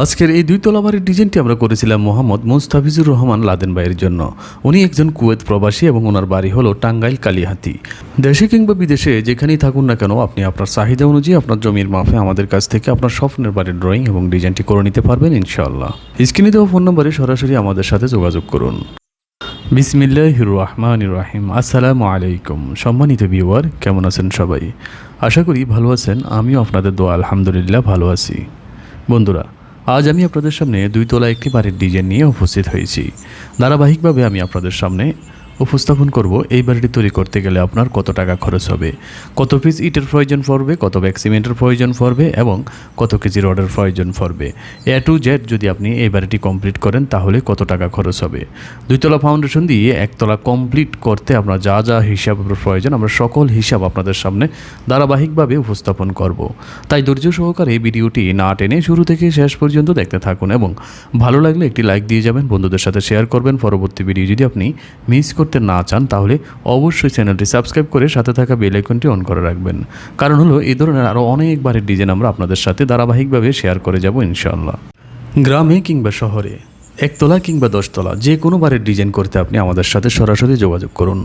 আজকের এই দুই তলা বাড়ির ডিজাইনটি আমরা করেছিলাম মোহাম্মদ মুস্তাফিজুর রহমান লাদেন ভাইয়ের জন্য। উনি একজন কুয়েত প্রবাসী এবং ওনার বাড়ি হলো টাঙ্গাইল কালিহাতি। দেশে কিংবা বিদেশে যেখানেই থাকুন না কেন, আপনি আপনার চাহিদা অনুযায়ী আপনার জমির মাফে আমাদের কাছ থেকে আপনার স্বপ্নের বাড়ির ড্রয়িং এবং ডিজাইনটি করে নিতে পারবেন ইনশাআল্লাহ। স্ক্রিনে দেওয়া ফোন নম্বরে সরাসরি আমাদের সাথে যোগাযোগ করুন। বিসমিল্লাহ রহমান রাহিম। আসসালামু আলাইকুম। সম্মানিত ভিউয়ার কেমন আছেন সবাই? আশা করি ভালো আছেন। আমিও আপনাদের দোয়া আলহামদুলিল্লাহ ভালো আছি। বন্ধুরা আজ আমি আপনাদের সামনে দুই তলা একটি বাড়ির ডিজাইন নিয়ে উপস্থিত হয়েছি। ধারাবাহিকভাবে আমি আপনাদের সামনে উপস্থাপন করব। এই বাড়িটি তৈরি করতে গেলে আপনার কত টাকা খরচ হবে? কত পিস ইটের প্রয়োজন পড়বে? কত ব্যাগ সিমেন্টের প্রয়োজন পড়বে? এবং কত কেজি রডের প্রয়োজন পড়বে? এ টু জেড যদি আপনি এই বাড়িটি কমপ্লিট করেন, তাহলে কত টাকা খরচ হবে? দুইতলা ফাউন্ডেশন দিয়ে একতলা কমপ্লিট করতে আপনার যা যা হিসাব প্রয়োজন, আমরা সকল হিসাব আপনাদের সামনে ধারাবাহিকভাবে উপস্থাপন করব। তাই ধৈর্য সহকারে ভিডিওটি না টেনে শুরু থেকে শেষ পর্যন্ত দেখতে থাকুন এবং ভালো লাগলে একটি লাইক দিয়ে যাবেন, বন্ধুদের সাথে শেয়ার করবেন। পরবর্তী ভিডিও যদি আপনি মিস করতে না চান, তাহলে অবশ্যই চ্যানেলটি সাবস্ক্রাইব করে সাথে থাকা বেল আইকনটি অন করে রাখবেন। কারণ হলো, এই ধরনের আরও অনেক বাড়ির ডিজাইন আমরা আপনাদের সাথে ধারাবাহিকভাবে শেয়ার করে যাব ইনশাআল্লাহ। গ্রামে কিংবা শহরে, একতলা কিংবা দশতলা, যে কোনো বাড়ির ডিজাইন করতে আপনি আমাদের সাথে সরাসরি যোগাযোগ করুন।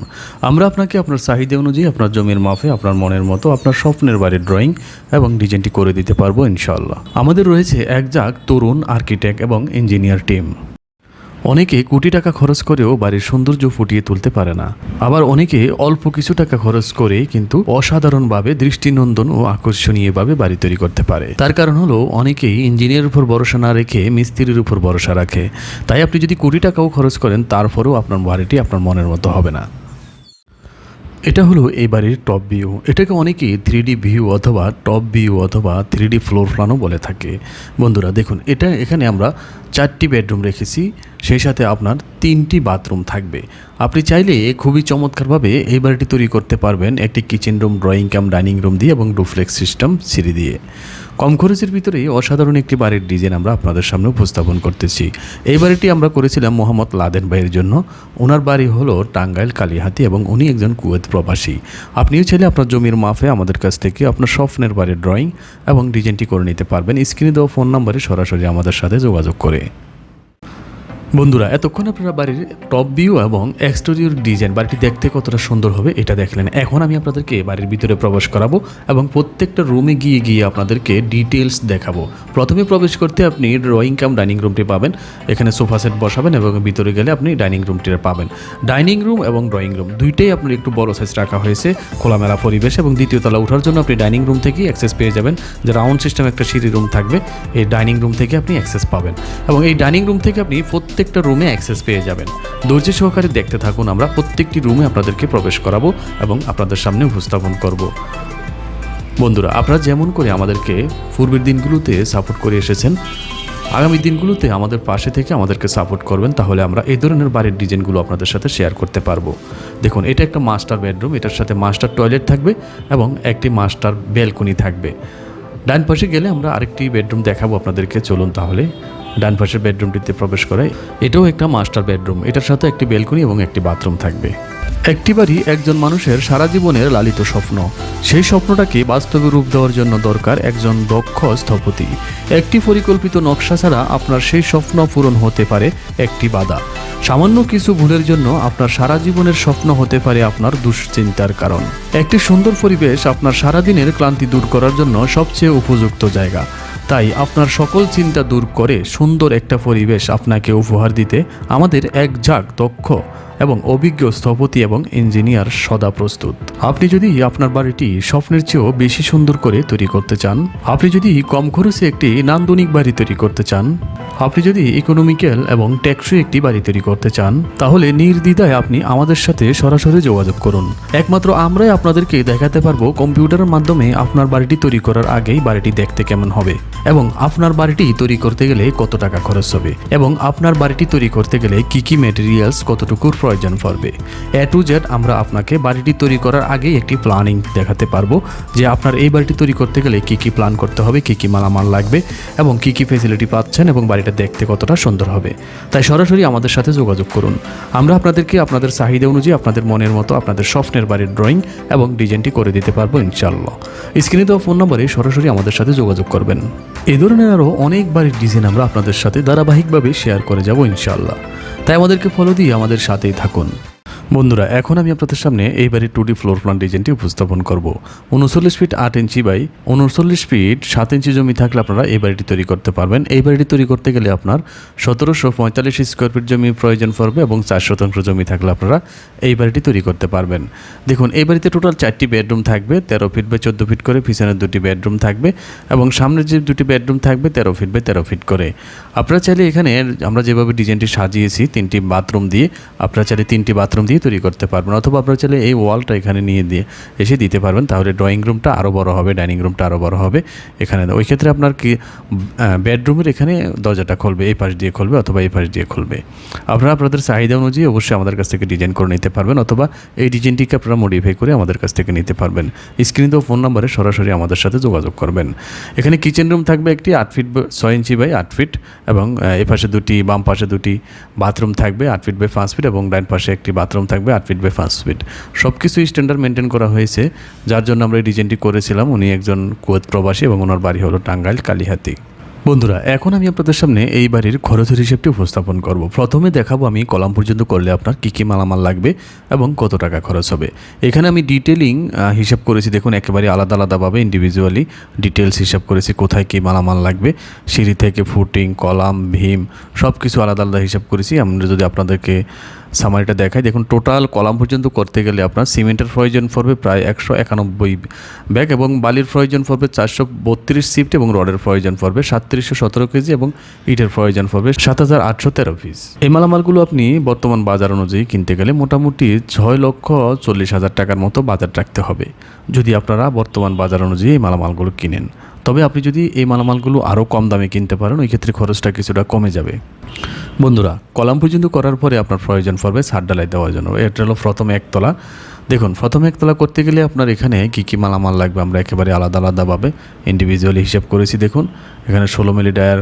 আমরা আপনাকে আপনার চাহিদা অনুযায়ী আপনার জমির মাপে, আপনার মনের মতো, আপনার স্বপ্নের বাড়ির ড্রয়িং এবং ডিজাইনটি করে দিতে পারব ইনশাআল্লাহ। আমাদের রয়েছে এক জাগ তরুণ আর্কিটেক্ট এবং ইঞ্জিনিয়ার টিম। অনেকে কোটি টাকা খরচ করেও বাড়ির সৌন্দর্য ফুটিয়ে তুলতে পারে না। আবার অনেকে অল্প কিছু টাকা খরচ করে কিন্তু অসাধারণভাবে দৃষ্টিনন্দন ও আকর্ষণীয়ভাবে বাড়ি তৈরি করতে পারে। তার কারণ হলো, অনেকেই ইঞ্জিনিয়ারের উপর ভরসা না রেখে মিস্ত্রির উপর ভরসা রাখে। তাই আপনি যদি কোটি টাকাও খরচ করেন, তারপরেও আপনার বাড়িটি আপনার মনের মতো হবে না। এটা হলো এই বাড়ির টপ ভিউ এটাকে অনেকেই থ্রি ডি ভিউ অথবা টপ ভিউ অথবা থ্রি ডি ফ্লোর প্ল্যানও বলে থাকে। বন্ধুরা, দেখুন, এটা এখানে আমরা চারটি বেডরুম রেখেছি, সেই সাথে আপনার তিনটি বাথরুম থাকবে। আপনি চাইলে খুবই চমৎকারভাবে এই বাড়িটি তৈরি করতে পারবেন একটি kitchen room drawing cum dining room দিয়ে এবং ডুফ্লেক্স সিস্টেম সিঁড়ি দিয়ে। কম খরচের ভিতরে অসাধারণ একটি বাড়ির ডিজাইন আমরা আপনাদের সামনে উপস্থাপন করতেছি। এই বাড়িটি আমরা করেছিলাম মোহাম্মদ লাদেন ভাইয়ের জন্য। ওনার বাড়ি হলো টাঙ্গাইল, কালিহাতি এবং উনি একজন কুয়েত প্রবাসী। আপনিও চাইলে আপনার জমির মাফে আমাদের কাছ থেকে আপনার স্বপ্নের বাড়ির ড্রয়িং এবং ডিজাইনটি করে নিতে পারবেন। স্ক্রিনে দেওয়া ফোন নম্বরে সরাসরি আমাদের সাথে যোগাযোগ করে। বন্ধুরা, এতক্ষণ আপনারা বাড়ির টপ ভিউ এবং এক্সটেরিয়র ডিজাইন বাড়িটি দেখতে কতটা সুন্দর হবে এটা দেখলেন। এখন আমি আপনাদেরকে বাড়ির ভিতরে প্রবেশ করাবো এবং প্রত্যেকটা রুমে গিয়ে গিয়ে আপনাদেরকে ডিটেলস দেখাবো। প্রথমে প্রবেশ করতে আপনি ড্রয়িং কাম ডাইনিং রুমটি পাবেন। এখানে সোফা সেট বসাবেন এবং ভিতরে গেলে আপনি ডাইনিং রুমটি পাবেন। ডাইনিং রুম এবং ড্রয়িং রুম দুইটাই আপনার একটু বড় সাইজ রাখা হয়েছে, খোলামেলা পরিবেশ এবং দ্বিতীয় তলা ওঠার জন্য আপনি ডাইনিং রুম থেকেই অ্যাক্সেস পেয়ে যাবেন। যে রাউন্ড সিস্টেম একটা সিঁড়ি রুম থাকবে, এই ডাইনিং রুম থেকে আপনি অ্যাক্সেস পাবেন। এবং এই ডাইনিং রুম থেকে আপনি প্রত্যেকটা রুমে অ্যাক্সেস পেয়ে যাবেন। ধৈর্য সহকারে দেখতে থাকুন আমরা প্রত্যেকটি রুমে আপনাদেরকে প্রবেশ করাবো এবং আপনাদের সামনে উপস্থাপন করব। বন্ধুরা, আপনারা যেমন করে আমাদেরকে পূর্বের দিনগুলোতে সাপোর্ট করে এসেছেন, আগামী দিনগুলোতে আমাদের পাশে থেকে আমাদেরকে সাপোর্ট করবেন, তাহলে আমরা এই ধরনের বাড়ির ডিজাইনগুলো আপনাদের সাথে শেয়ার করতে পারব। দেখুন, এটা একটা মাস্টার বেডরুম এটার সাথে মাস্টার টয়লেট থাকবে এবং একটি মাস্টার বেলকনি থাকবে। ডান পাশে গেলে আমরা আরেকটি বেডরুম দেখাবো আপনাদেরকে, চলুন তাহলে। ডান পাশের বেডরুমটিতে প্রবেশ করে। এটাও একটা মাস্টার বেডরুম। এটার সাথে একটি বেলকনি এবং একটি বাথরুম থাকবে। একটি বাড়ি একজন মানুষের সারা জীবনের লালিত স্বপ্ন। সেই স্বপ্নটাকে বাস্তবে রূপ দেওয়ার জন্য দরকার একজন দক্ষ স্থপতি। একটি পরিকল্পিত নকশা ছাড়া আপনার সেই স্বপ্ন পূরণ হতে পারে একটি বাধা। সামান্য কিছু ভুলের জন্য আপনার সারা জীবনের স্বপ্ন হতে পারে আপনার দুশ্চিন্তার কারণ। একটি সুন্দর পরিবেশ আপনার সারাদিনের ক্লান্তি দূর করার জন্য সবচেয়ে উপযুক্ত জায়গা। তাই আপনার সকল চিন্তা দূর করে সুন্দর একটা পরিবেশ আপনাকে উপহার দিতে আমাদের এক ঝাঁক দক্ষ। এবং অভিজ্ঞ স্থপতি এবং ইঞ্জিনিয়ার সদা প্রস্তুত। আপনি যদি আপনার বাড়িটি স্বপ্নের চেয়েও বেশি সুন্দর করে তৈরি করতে চান, আপনি যদি কম খরচে একটি নান্দনিক বাড়ি তৈরি করতে চান, আপনি যদি ইকোনমিক্যাল এবং টেকসই একটি বাড়ি তৈরি করতে চান, তাহলে নির্দ্বিধায় আপনি আমাদের সাথে সরাসরি যোগাযোগ করুন। একমাত্র আমরাই আপনাদেরকে দেখাতে পারব কম্পিউটারের মাধ্যমে আপনার বাড়িটি তৈরি করার আগেই বাড়িটি দেখতে কেমন হবে এবং আপনার বাড়িটি তৈরি করতে গেলে কত টাকা খরচ হবে এবং আপনার বাড়িটি তৈরি করতে গেলে কি কি মেটেরিয়ালস কতটুকুর প্রয়োজন পড়বে। এ টু জেড আমরা আপনাকে বাড়িটি তৈরি করার আগেই একটি প্ল্যানিং দেখাতে পারব যে আপনার এই বাড়িটি তৈরি করতে গেলে কী কী প্ল্যান করতে হবে, কী কী মালামাল লাগবে এবং কী কী ফেসিলিটি পাচ্ছেন এবং বাড়িটা দেখতে কতটা সুন্দর হবে। তাই সরাসরি আমাদের সাথে যোগাযোগ করুন। আমরা আপনাদেরকে আপনাদের চাহিদা অনুযায়ী আপনাদের মনের মতো আপনাদের স্বপ্নের বাড়ির ড্রয়িং এবং ডিজাইনটি করে দিতে পারব ইনশাল্লাহ স্ক্রিনে দেওয়া ফোন নম্বরে সরাসরি আমাদের সাথে যোগাযোগ করবেন। এই ধরনের আরও অনেক বাড়ির ডিজাইন আমরা আপনাদের সাথে ধারাবাহিকভাবে শেয়ার করে যাব ইনশাল্লাহ তাই আমাদেরকে ফলো দিয়ে আমাদের সাথেই থাকুন। বন্ধুরা, এখন আমি আপনাদের সামনে এই বাড়ির টু ডি ফ্লোর প্ল্যান ডিজাইনটি উপস্থাপন করব। উনচল্লিশ ফিট আট ইঞ্চি বাই উনচল্লিশ ফিট সাত ইঞ্চি জমি থাকলে আপনারা এই বাড়িটি তৈরি করতে পারবেন। এই বাড়িটি তৈরি করতে গেলে আপনার সতেরোশো পঁয়তাল্লিশ স্কোয়ার ফিট জমি প্রয়োজন পড়বে এবং চার শতাংশ জমি থাকলে আপনারা এই বাড়িটি তৈরি করতে পারবেন। দেখুন, এই বাড়িতে টোটাল চারটি বেডরুম থাকবে, তেরো ফিট বাই চোদ্দ ফিট করে পিছনের দুটি বেডরুম থাকবে এবং সামনের যে দুটি বেডরুম থাকবে, তেরো ফিট বাই তেরো ফিট করে। আপনারা চাইলে এখানে আমরা যেভাবে ডিজাইনটি সাজিয়েছি, তিনটি বাথরুম দিয়ে, আপনারা চাইলে তিনটি বাথরুম দিয়ে তৈরি করতে পারবেন, অথবা আপনারা চাইলে এই ওয়ালটা এখানে নিয়ে দিয়ে এসে দিতে পারবেন, তাহলে ড্রয়িং রুমটা আরও বড় হবে ডাইনিং রুমটা আরও বড় হবে এখানে। ওই ক্ষেত্রে আপনার কি বেডরুমের এখানে দরজাটা খুলবে, এই পাশ দিয়ে খুলবে অথবা এই পাশ দিয়ে খুলবে। আপনারা আপনাদের চাহিদা অনুযায়ী অবশ্যই আমাদের কাছ থেকে ডিজাইন করে নিতে পারবেন, অথবা এই ডিজাইনটিকে আপনারা মডিফাই করে আমাদের কাছ থেকে নিতে পারবেন। স্ক্রিন তো ফোন নম্বরে সরাসরি আমাদের সাথে যোগাযোগ করবেন। এখানে কিচেন রুম থাকবে একটি আট ফিট ছয় ইঞ্চি বাই আট ফিট এবং এ পাশে দুটি, বাম পাশে দুটি বাথরুম থাকবে, আট ফিট বাই পাঁচ ফিট এবং ডান পাশে একটি বাথরুম থাকবে, আট ফিট বাই পাঁচ ফিট সব কিছুই স্ট্যান্ডার্ড মেনটেন করা হয়েছে। যার জন্য আমরা এই ডিজাইনটি করেছিলাম। উনি একজন কুয়েত প্রবাসী এবং ওনার বাড়ি হলো টাঙ্গাইল, কালিহাতি। বন্ধুরা, এখন আমি আপনাদের সামনে এই বাড়ির খরচের হিসেবটি উপস্থাপন করব। প্রথমে দেখাবো আমি কলাম পর্যন্ত করলে আপনার কী কী মালামাল লাগবে এবং কত টাকা খরচ হবে। এখানে আমি ডিটেলিং হিসাব করেছি। দেখুন, একেবারে আলাদা আলাদাভাবে ইন্ডিভিজুয়ালি ডিটেলস হিসাব করেছি কোথায় কী মালামাল লাগবে। সিঁড়ি থেকে ফুটিং কলাম, ভীম সব কিছু আলাদা আলাদা হিসাব করেছি। আমরা যদি আপনাদেরকে সামারিটা দেখাই। দেখুন টোটাল কলাম পর্যন্ত করতে গেলে আপনার সিমেন্টের প্রয়োজন পড়বে প্রায় একশো একানব্বই ব্যাগ এবং বালির প্রয়োজন পড়বে চারশো বত্রিশ সিফট এবং রডের প্রয়োজন পড়বে সাতত্রিশশো সতেরো কেজি এবং ইটের প্রয়োজন পড়বে সাত হাজার আটশো তেরো পিস এই মালামালগুলো আপনি বর্তমান বাজার অনুযায়ী কিনতে গেলে মোটামুটি ছয় লক্ষ চল্লিশ হাজার টাকার মতো বাজার রাখতে হবে, যদি আপনারা বর্তমান বাজার অনুযায়ী এই মালামালগুলো কিনেন। তবে আপনি যদি এই মালামালগুলো আরও কম দামে কিনতে পারেন, ওই ক্ষেত্রে খরচটা কিছুটা কমে যাবে। বন্ধুরা, কলাম পর্যন্ত করার পরে আপনার প্রয়োজন পড়বে সার ডালাই দেওয়ার জন্য। এটা হলো প্রথম একতলা। দেখুন, প্রথম একতলা করতে গেলে আপনার এখানে কী কী মালামাল লাগবে আমরা একেবারে আলাদা আলাদাভাবে ইন্ডিভিজুয়ালি হিসাব করেছি, দেখুন। এখানে ষোলো মিলি ডায়ার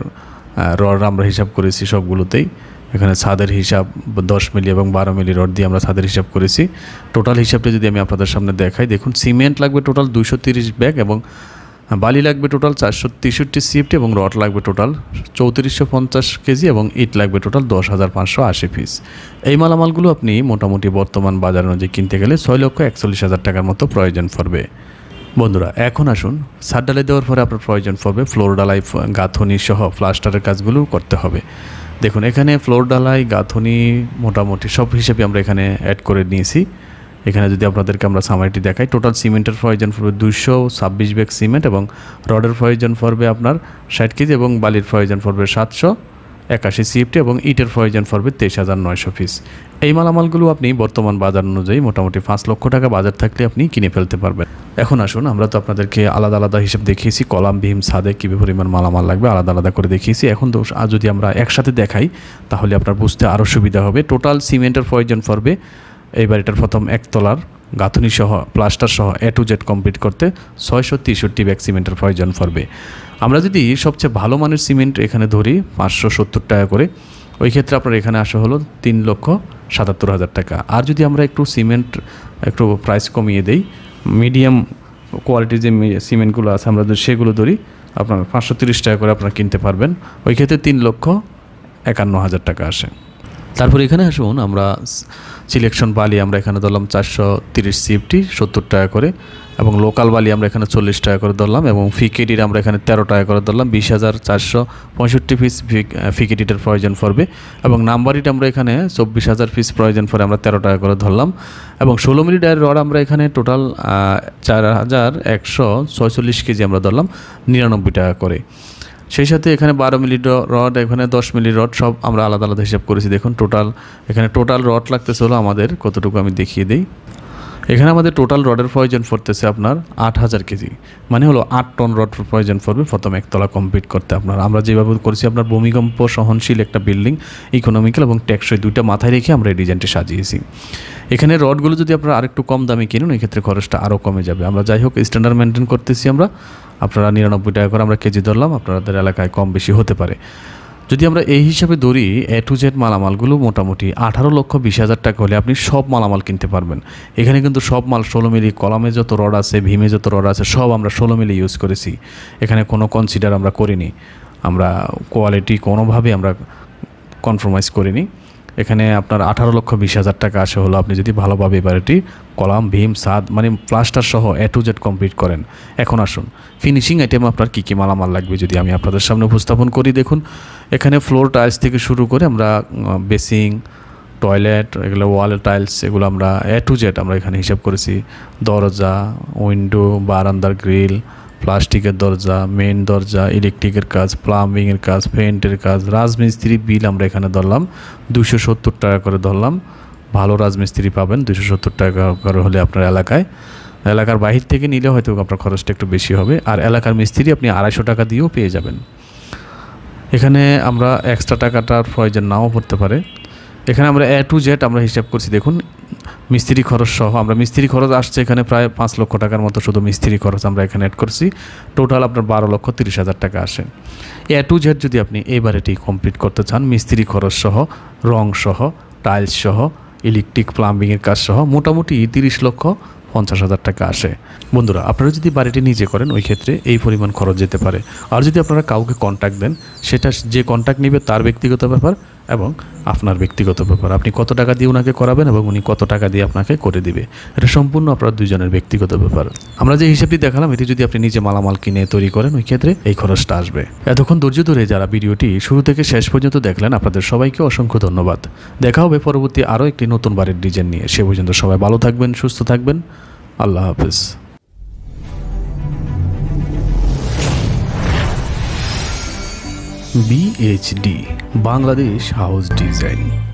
রড আমরা হিসাব করেছি সবগুলোতেই। এখানে ছাদের হিসাব দশ মিলি এবং বারো মিলি রড দিয়ে আমরা ছাদের হিসাব করেছি। টোটাল হিসাবটা যদি আমি আপনাদের সামনে দেখাই, দেখুন, সিমেন্ট লাগবে টোটাল দুশো তিরিশ ব্যাগ এবং বালি লাগবে টোটাল চারশো তেষট্টি সিফটি এবং রড লাগবে টোটাল চৌত্রিশশো পঞ্চাশ কেজি এবং ইট লাগবে টোটাল দশ হাজার পাঁচশো আশি পিস এই মালামালগুলো আপনি মোটামুটি বর্তমান বাজার অনুযায়ী কিনতে গেলে ছয় লক্ষ একচল্লিশ হাজার টাকার মতো প্রয়োজন পড়বে। বন্ধুরা, এখন আসুন সার ডালাই দেওয়ার পরে আপনার প্রয়োজন পড়বে ফ্লোর ডালাই গাঁথনি সহ প্লাস্টারের কাজগুলো করতে হবে। দেখুন, এখানে ফ্লোর ডালাই গাঁথনি মোটামুটি সব হিসেবে আমরা এখানে অ্যাড করে নিয়েছি। এখানে যদি আপনাদেরকে আমরা সামারিটি দেখাই টোটাল সিমেন্টের প্রয়োজন পড়বে দুশো ছাব্বিশ ব্যাগ সিমেন্ট এবং রডের প্রয়োজন পড়বে আপনার ষাট কেজি এবং বালির প্রয়োজন পড়বে সাতশো একাশি সিএফটি এবং ইটের প্রয়োজন পড়বে তেইশ হাজার নয়শো পিস এই মালামালগুলো আপনি বর্তমান বাজার অনুযায়ী মোটামুটি পাঁচ লক্ষ টাকা বাজার থাকলে আপনি কিনে ফেলতে পারবেন। এখন আসুন, আমরা তো আপনাদেরকে আলাদা আলাদা হিসেব দেখিয়েছি, কলাম, ভীম, সাদে কী পরিমাণ মালামাল লাগবে আলাদা আলাদা করে দেখিয়েছি। এখন তো আর যদি আমরা একসাথে দেখাই, তাহলে আপনার বুঝতে আরও সুবিধা হবে। টোটাল সিমেন্টের প্রয়োজন পড়বে এই বাড়িটার প্রথম একতলার গাঁথনি সহ, প্লাস্টার সহ এ টু জেড কমপ্লিট করতে ছয়শো তেষট্টি ব্যাগ সিমেন্টের প্রয়োজন পড়বে। আমরা যদি সবচেয়ে ভালো মানের সিমেন্ট এখানে ধরি, পাঁচশো সত্তর টাকা করে, ওই ক্ষেত্রে আপনার এখানে আসা হলো তিন লক্ষ সাতাত্তর হাজার টাকা। আর যদি আমরা একটু সিমেন্ট, একটু প্রাইস কমিয়ে দেই মিডিয়াম কোয়ালিটির যে সিমেন্টগুলো আছে, আমরা যদি সেগুলো ধরি, আপনার পাঁচশো তিরিশ টাকা করে আপনারা কিনতে পারবেন। ওই ক্ষেত্রে তিন লক্ষ একান্ন হাজার টাকা আসে। তারপর এখানে আসুন, আমরা সিলেকশন বালি আমরা এখানে ধরলাম চারশো তিরিশ সিফটি, সত্তর টাকা করে, এবং লোকাল বালি আমরা এখানে চল্লিশ টাকা করে ধরলাম, এবং ফিকেডির আমরা এখানে তেরো টাকা করে ধরলাম, বিশ হাজার চারশো পঁয়ষট্টি পিস ফিকেডিটার প্রয়োজন পড়বে, এবং নাম্বারিট আমরা এখানে চব্বিশ হাজার পিস প্রয়োজন পড়ে আমরা তেরো টাকা করে ধরলাম, এবং ষোলো মিলি ডায়ের রড আমরা এখানে টোটাল চার হাজার একশো ছয়চল্লিশ কেজি আমরা ধরলাম, নিরানব্বই টাকা করে। সেই সাথে এখানে বারো মিলি রড এখানে দশ মিলি রড সব আমরা আলাদা আলাদা হিসাব করেছি। দেখুন টোটাল এখানে টোটাল রড লাগতেছে হলো আমাদের, কতটুকু আমি দেখিয়ে দিই। এখানে আমাদের টোটাল রডের প্রয়োজন পড়তেছে আপনার আট হাজার কেজি। মানে হলো আট টন রড প্রয়োজন পড়বে প্রথম একতলা কমপ্লিট করতে আপনার। আমরা যেভাবে করেছি, আপনার ভূমিকম্প সহনশীল একটা বিল্ডিং ইকোনমিক্যাল এবং টেকসই দুইটা মাথায় রেখে আমরা এই ডিজাইনটি সাজিয়েছি। এখানে রডগুলো যদি আপনারা আরেকটু কম দামে কিনুন এই ক্ষেত্রে খরচটা আরও কমে যাবে। আমরা যাই হোক স্ট্যান্ডার্ড মেনটেন করতেছি আমরা। আপনারা নিরানব্বই টাকা করে আমরা কেজি ধরলাম, আপনাদের এলাকায় কম বেশি হতে পারে। যদি আমরা এই হিসাবে ধরি এ টু জেড মালামালগুলো মোটামুটি আঠারো লক্ষ বিশ হাজার টাকা হলে আপনি সব মালামাল কিনতে পারবেন। এখানে কিন্তু সব মাল ষোলো মিলি, কলামে যত রড আছে, ভীমে যত রড আছে, সব আমরা ষোলো মিলি ইউজ করেছি। এখানে কোনো কনসিডার আমরা করিনি। আমরা কোয়ালিটি কোনোভাবে আমরা কনফ্রোমাইজ করিনি। এখানে আপনার আঠারো লক্ষ বিশ হাজার টাকা আসে হলো। আপনি যদি ভালোভাবে এবারেটি কলাম, ভীম, সাদ মানে প্লাস্টার সহ এ টু জেড কমপ্লিট করেন। এখন আসুন ফিনিশিং আইটেম আপনার কী কী মালামাল লাগবে যদি আমি আপনাদের সামনে উপস্থাপন করি। দেখুন, এখানে ফ্লোর টাইলস থেকে শুরু করে আমরা বেসিং টয়লেট এগুলো ওয়াল টাইলস এগুলো আমরা এ টু জেড আমরা এখানে হিসাব করেছি। দরজা উইন্ডো বারান্দার গ্রিল প্লাস্টিকের দরজা মেন দরজা ইলেকট্রিকের কাজ প্লাম্বিংয়ের কাজ পেন্টের কাজ রাজমিস্ত্রি বিল আমরা এখানে ধরলাম। দুশো সত্তর টাকা করে ধরলাম। ভালো রাজমিস্ত্রি পাবেন দুশো সত্তর টাকা করে হলে আপনার এলাকায়। এলাকার বাহির থেকে নিলে হয়তো আপনার খরচটা একটু বেশি হবে। আর এলাকার মিস্ত্রি আপনি আড়াইশো টাকা দিয়েও পেয়ে যাবেন। এখানে আমরা এক্সট্রা টাকাটার প্রয়োজন নাও পড়তে পারে। এখানে আমরা এ টু জেড আমরা হিসাব করছি। দেখুন মিস্ত্রি খরচ সহ, আমরা মিস্ত্রি খরচ আসছে এখানে প্রায় পাঁচ লক্ষ টাকার মতো শুধু মিস্ত্রি খরচ আমরা এখানে অ্যাড করছি। টোটাল আপনার বারো লক্ষ তিরিশ হাজার টাকা আসে। এ টু জেড যদি আপনি এবারেটি কমপ্লিট করতে চান, মিস্ত্রি খরচ সহ, রং সহ টাইলস সহ ইলেকট্রিক প্লাম্বিংয়ের কাজ সহ, মোটামুটি তিরিশ লক্ষ পঞ্চাশ হাজার টাকা আসে। বন্ধুরা, আপনারা যদি বাড়িটি নিজে করেন, ওই ক্ষেত্রে এই পরিমাণ খরচ যেতে পারে। আর যদি আপনারা কাউকে কন্ট্যাক্ট দেন, সেটা যে কন্ট্যাক্ট নেবে তার ব্যক্তিগত ব্যাপার এবং আপনার ব্যক্তিগত ব্যাপার। আপনি কত টাকা দিয়ে ওনাকে করাবেন এবং উনি কত টাকা দিয়ে আপনাকে করে দিবে? এটা সম্পূর্ণ আপনার দুজনের ব্যক্তিগত ব্যাপার। আমরা যে হিসাবটি দেখালাম, এটি যদি আপনি নিজে মালামাল কিনে তৈরি করেন, ওই ক্ষেত্রে এই খরচটা আসবে। এতক্ষণ ধৈর্য ধরে যারা ভিডিওটি শুরু থেকে শেষ পর্যন্ত দেখলেন, আপনাদের সবাইকে অসংখ্য ধন্যবাদ। দেখা হবে পরবর্তী আরও একটি নতুন বাড়ির ডিজাইন নিয়ে। সে পর্যন্ত সবাই ভালো থাকবেন, সুস্থ থাকবেন। আল্লাহ হাফেজ। BHD Bangladesh house design.